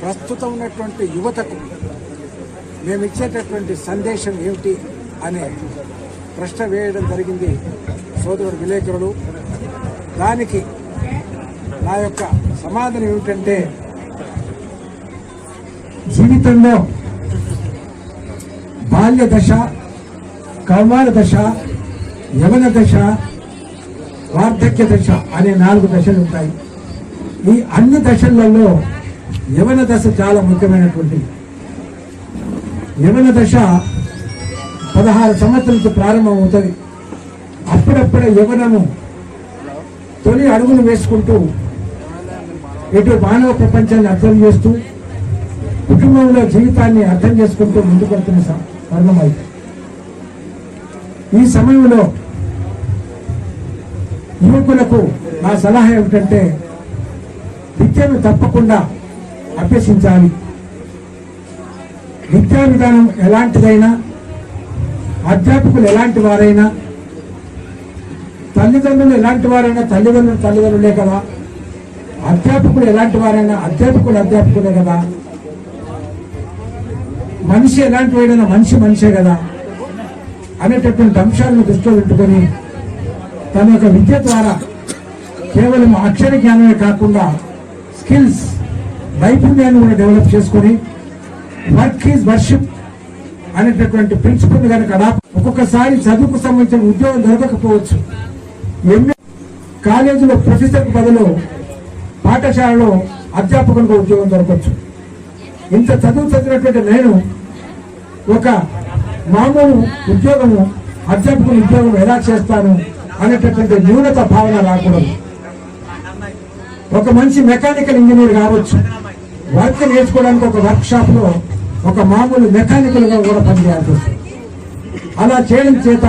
ప్రస్తుతం ఉన్నటువంటి యువతకు మేము ఇచ్చేటటువంటి సందేశం ఏమిటి అనే ప్రశ్న వేయడం జరిగింది సోదరుడు విలేకరుడు దానికి నా యొక్క సమాధానం ఏమిటంటే జీవితంలో బాల్య దశ కౌమార దశ యవన దశ వార్ధక్య దశ అనే నాలుగు దశలు ఉంటాయి. ఈ అన్ని దశలలో యవన దశ చాలా ముఖ్యమైనటువంటి యవన దశ పదహారు సంవత్సరాలతో ప్రారంభమవుతుంది. అప్పుడప్పుడే యవనము తొలి అడుగులు వేసుకుంటూ ఇటు మానవ ప్రపంచాన్ని అర్థం చేస్తూ కుటుంబంలో జీవితాన్ని అర్థం చేసుకుంటూ ముందుకు వెళ్తున్న తరుణం అయితే ఈ సమయంలో యువకులకు నా సలహా ఏమిటంటే విద్యను తప్పకుండా అభ్యసించాలి. విద్యా విధానం ఎలాంటిదైనా అధ్యాపకులు ఎలాంటి వారైనా తల్లిదండ్రులు ఎలాంటి వారైనా తల్లిదండ్రులు తల్లిదండ్రులే కదా అధ్యాపకులు ఎలాంటి వారైనా అధ్యాపకులు అధ్యాపకులే కదా మనిషి ఎలాంటి వాడైనా మనిషి మనిషే కదా అనేటటువంటి అంశాలను దృష్టిలో పెట్టుకొని తన యొక్క విద్య ద్వారా కేవలం అక్షర జ్ఞానమే కాకుండా స్కిల్స్ నైపుణ్యాన్ని కూడా డెవలప్ చేసుకొని వర్క్ ఈజ్ వర్షిప్ అనేటటువంటి ప్రిన్సిపల్ కనుక అడాప్ట్ ఒక్కొక్కసారి చదువుకు సంబంధించిన ఉద్యోగం దొరకకపోవచ్చు. ఎంఏ కాలేజీలో ప్రొఫెసర్ బదులు పాఠశాలలో అధ్యాపకులకు ఉద్యోగం దొరకవచ్చు. ఇంత చదువు చదివినటువంటి నేను ఒక మామూలు ఉద్యోగము అధ్యాపకుల ఉద్యోగం ఎలా చేస్తాను అనేటటువంటి న్యూనత భావన రాకూడదు. ఒక మంచి మెకానికల్ ఇంజనీర్ కావచ్చు. వర్క్ నేర్చుకోవడానికి ఒక వర్క్ షాప్లో ఒక మామూలు మెకానికల్గా కూడా పనిచేయాల్సి వస్తుంది. అలా చేయడం చేత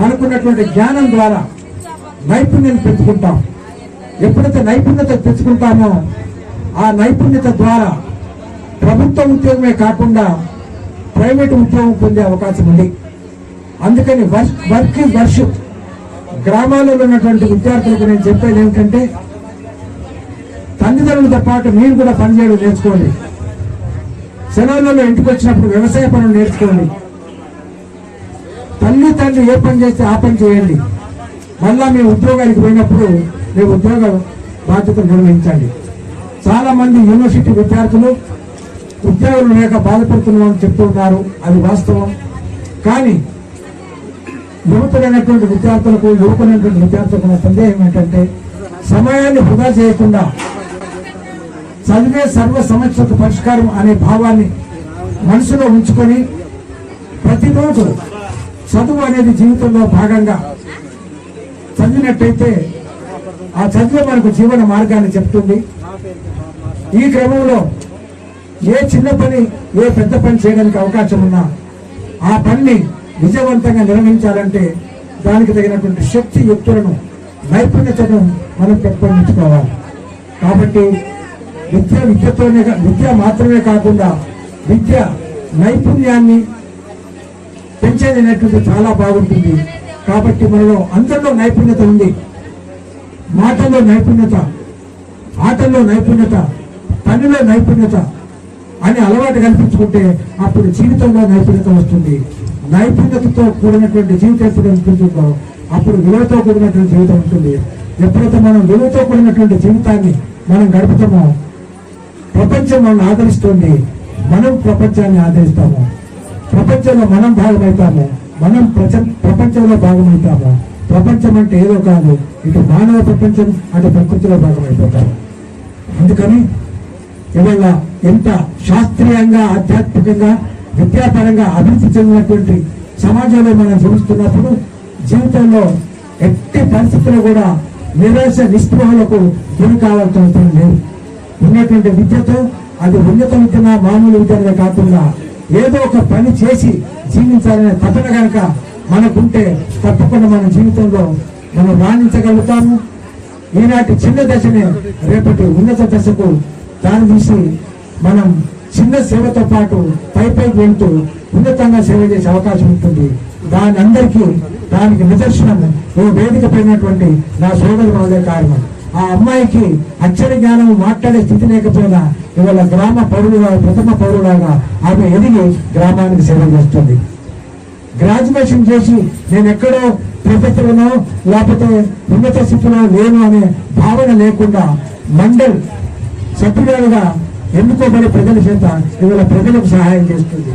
మనకున్నటువంటి జ్ఞానం ద్వారా నైపుణ్యం పెంచుకుంటాం. ఎప్పుడైతే నైపుణ్యత పెంచుకుంటామో ఆ నైపుణ్యత ద్వారా ప్రభుత్వ ఉద్యోగమే కాకుండా ప్రైవేట్ ఉద్యోగం పొందే అవకాశం ఉంది. అందుకని వర్క్ వర్క్ వర్షిప్ గ్రామాలలో ఉన్నటువంటి విద్యార్థులకు నేను చెప్పేది ఏమిటంటే తల్లిదండ్రులతో పాటు మీరు కూడా పనిచేయడం నేర్చుకోండి. సెలవులలో ఇంటికి వచ్చినప్పుడు వ్యవసాయ పనులు నేర్చుకోండి. తల్లి తండ్రి ఏ పని చేస్తే ఆ పని చేయండి. మళ్ళా మీ ఉద్యోగానికి పోయినప్పుడు మీ ఉద్యోగ బాధ్యతలు నిర్వహించండి. చాలా మంది యూనివర్సిటీ విద్యార్థులు ఉద్యోగులు లేక బాధపడుతున్నామని చెప్తున్నారు అది వాస్తవం. కానీ యువతులైనటువంటి విద్యార్థులకు యువకులైనటువంటి విద్యార్థులకు సందేహం ఏంటంటే సమయాన్ని వృధా చేయకుండా చదివే సర్వ సమస్యకు పరిష్కారం అనే భావాన్ని మనసులో ఉంచుకొని ప్రతిరోజు చదువు అనేది జీవితంలో భాగంగా చదివినట్టయితే ఆ చదువు మనకు జీవన మార్గాన్ని చెప్తుంది. ఈ క్రమంలో ఏ చిన్న పని ఏ పెద్ద పని చేయడానికి అవకాశం ఉన్నా ఆ పనిని విజయవంతంగా నిర్వహించాలంటే దానికి తగినటువంటి శక్తి యుక్తులను నైపుణ్యతను మనం పెంపొందించుకోవాలి. కాబట్టి విద్య విద్యతోనే విద్య మాత్రమే కాకుండా విద్య నైపుణ్యాన్ని పెంచేదనేటువంటి చాలా బాగుంటుంది. కాబట్టి మనలో అందరిలో నైపుణ్యత ఉంది. మాటల్లో నైపుణ్యత ఆటల్లో నైపుణ్యత పనిలో నైపుణ్యత అని అలవాటు కల్పించుకుంటే అప్పుడు జీవితంలో నైపుణ్యత వస్తుంది. నైపుణ్యతతో కూడినటువంటి జీవితం ఎప్పుడు అనిపించిందో అప్పుడు విలువతో కూడినటువంటి జీవితం ఉంటుంది. ఎప్పుడైతే మనం విలువతో కూడినటువంటి జీవితాన్ని మనం గడుపుతామో ప్రపంచం మనల్ని ఆదరిస్తుంది. మనం ప్రపంచాన్ని ఆదరిస్తాము. ప్రపంచంలో మనం భాగమవుతాము మనం ప్రచ- ప్రపంచంలో భాగమవుతాము ప్రపంచం అంటే ఏదో కాదు. ఇటు మానవ ప్రపంచం అంటే ప్రకృతిలో భాగమైపోతాము. అందుకని ఇవాళ ఎంత శాస్త్రీయంగా ఆధ్యాత్మికంగా విద్యాపరంగా అభివృద్ధి చెందినటువంటి సమాజంలో మనం జీవిస్తున్నప్పుడు జీవితంలో ఎట్టి పరిస్థితుల్లో కూడా నిరాశ నిస్పృహలకు గురి కావాల్సిన అవసరం లేదు. ఉన్నటువంటి విద్యతో అది ఉన్నత విద్యనా మామూలు విద్యనే కాకుండా ఏదో ఒక పని చేసి జీవించాలనే తపన కనుక మనకుంటే తప్పకుండా మన జీవితంలో మనం రాణించగలుగుతాము. ఈనాటి చిన్న దశనే రేపటి ఉన్నత దశకు దాని తీసి మనం చిన్న సేవతో పాటు పై పైకి వెళ్తూ ఉన్నతంగా సేవ చేసే అవకాశం ఉంటుంది. దాని అందరికీ దానికి నిదర్శనం ఓ వేదిక పైనటువంటి నా సోదరు వాళ్ళే కారణం. ఆ అమ్మాయికి అక్షర జ్ఞానం మాట్లాడే స్థితి లేకపోయినా ఇవాళ గ్రామ పౌరుడుగా ప్రథమ పౌరులాగా ఆమె ఎదిగి గ్రామానికి సేవ చేస్తుంది. గ్రాడ్యుయేషన్ చేసి నేను ఎక్కడో ప్రొఫెసర్నో లేకపోతే ఉన్నత స్థితిలో లేను అనే భావన లేకుండా మండల్ సభ్యురాలుగా ఎన్నుకోబడి ప్రజల చేత ఇవాళ ప్రజలకు సహాయం చేస్తుంది.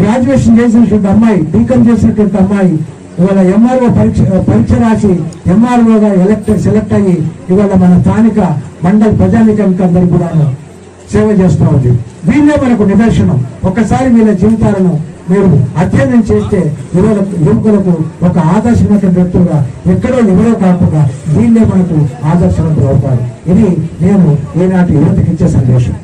గ్రాడ్యుయేషన్ చేసినటువంటి అమ్మాయి బీకామ్ చేసినటువంటి అమ్మాయి ఇవాళ ఎంఆర్ఓ పరీక్ష పరీక్ష రాసి ఎంఆర్ఓగా ఎలక్ట్ సెలెక్ట్ అయ్యి ఇవాళ మన స్థానిక మండల ప్రజానికానికి అందరికి కూడా సేవ చేస్తూ ఉంది. వీళ్ళే మనకు నిదర్శనం. ఒక్కసారి వీళ్ళ జీవితాలను మీరు అధ్యయనం చేస్తే ఇవాళ యువకులకు ఒక ఆదర్శమైన వ్యక్తులుగా ఎక్కడో ఎవరో కాకుండా వీళ్ళే మనకు ఆదర్శవంతులు అవుతారు. ఇది నేను ఈనాటి యువతకి ఇచ్చే సందేశం.